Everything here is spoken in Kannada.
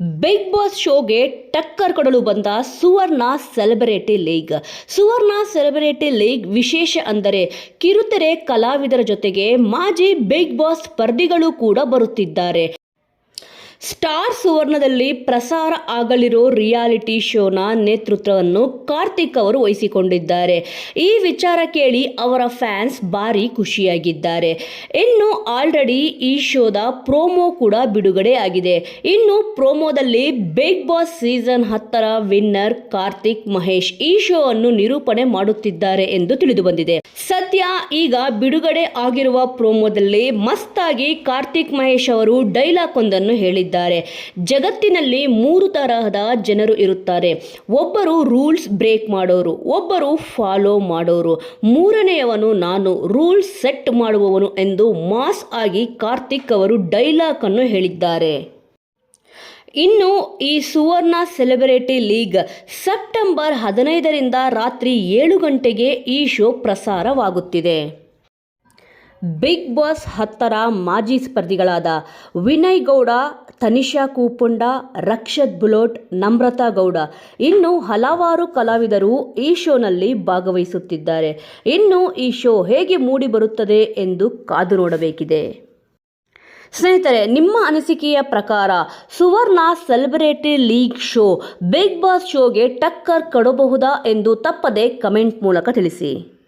ಬಿಗ್ ಬಾಸ್ ಶೋಗೆ ಟಕ್ಕರ್ ಕೊಡಲು ಬಂದ Suvarna celebrity league Suvarna celebrity league ವಿಶೇಷ ಅಂದರೆ ಕಿರುತೆರೆ ಕಲಾವಿದರ ಜೊತೆಗೆ ಮಾಜಿ ಬಿಗ್ ಬಾಸ್ ಸ್ಪರ್ಧಿಗಳು ಕೂಡ ಬರುತ್ತಿದ್ದಾರೆ. ಸ್ಟಾರ್ ಸುವರ್ಣದಲ್ಲಿ ಪ್ರಸಾರ ಆಗಲಿರೋ ರಿಯಾಲಿಟಿ ಶೋನ ನೇತೃತ್ವವನ್ನು ಕಾರ್ತಿಕ್ ಅವರು ವಹಿಸಿಕೊಂಡಿದ್ದಾರೆ. ಈ ವಿಚಾರ ಕೇಳಿ ಅವರ ಫ್ಯಾನ್ಸ್ ಭಾರಿ ಖುಷಿಯಾಗಿದ್ದಾರೆ. ಇನ್ನು ಆಲ್ರೆಡಿ ಈ ಶೋದ ಪ್ರೋಮೋ ಕೂಡ ಬಿಡುಗಡೆ ಆಗಿದೆ. ಇನ್ನು ಪ್ರೋಮೋದಲ್ಲಿ ಬಿಗ್ ಬಾಸ್ ಸೀಸನ್ ಹತ್ತರ ವಿನ್ನರ್ ಕಾರ್ತಿಕ್ ಮಹೇಶ್ ಈ ಶೋ ಅನ್ನು ನಿರೂಪಣೆ ಮಾಡುತ್ತಿದ್ದಾರೆ ಎಂದು ತಿಳಿದು ಬಂದಿದೆ ಸದ್ಯ ಈಗ ಬಿಡುಗಡೆ ಆಗಿರುವ ಪ್ರೋಮೋದಲ್ಲಿ ಮಸ್ತಾಗಿ ಕಾರ್ತಿಕ್ ಮಹೇಶ್ ಅವರು ಡೈಲಾಗ್ ಒಂದನ್ನು ಹೇಳಿದ್ದಾರೆ. ಜಗತ್ತಿನಲ್ಲಿ ಮೂರು ತರಹದ ಜನರು ಇರುತ್ತಾರೆ. ಒಬ್ಬರು ರೂಲ್ಸ್ ಬ್ರೇಕ್ ಮಾಡೋರು, ಒಬ್ಬರು ಫಾಲೋ ಮಾಡೋರು. ಮೂರನೆಯವನು ನಾನು, ರೂಲ್ಸ್ ಸೆಟ್ ಮಾಡುವವನು ಎಂದು ಮಾಸ್ ಆಗಿ ಕಾರ್ತಿಕ್ ಅವರು ಡೈಲಾಗ್ ಅನ್ನು ಹೇಳಿದ್ದಾರೆ. ಇನ್ನು ಈ ಸುವರ್ಣ ಸೆಲೆಬ್ರಿಟಿ ಲೀಗ್ ಸೆಪ್ಟೆಂಬರ್ ಹದಿನೈದರಿಂದ ರಾತ್ರಿ ಏಳು ಗಂಟೆಗೆ ಈ ಶೋ ಪ್ರಸಾರವಾಗುತ್ತಿದೆ. ಬಿಗ್ ಬಾಸ್ ಹತ್ತರ ಮಾಜಿ ಸ್ಪರ್ಧಿಗಳಾದ ವಿನಯ್ ಗೌಡ, ತನಿಷಾ ಕೂಪುಂಡ, ರಕ್ಷತ್ ಬುಲೋಟ್, ನಮ್ರತಾ ಗೌಡ ಇನ್ನು ಹಲವಾರು ಕಲಾವಿದರು ಈ ಶೋನಲ್ಲಿ ಭಾಗವಹಿಸುತ್ತಿದ್ದಾರೆ. ಇನ್ನು ಈ ಶೋ ಹೇಗೆ ಮೂಡಿ ಬರುತ್ತದೆ ಎಂದು ಕಾದು ನೋಡಬೇಕಿದೆ. ಸ್ನೇಹಿತರೆ, ನಿಮ್ಮ ಅನಿಸಿಕೆಯ ಪ್ರಕಾರ Suvarna celebrity league show Bigg Boss ಶೋಗೆ ಟಕ್ಕರ್ ಕೊಡಬಹುದಾ ಎಂದು ತಪ್ಪದೆ ಕಮೆಂಟ್ ಮೂಲಕ ತಿಳಿಸಿ.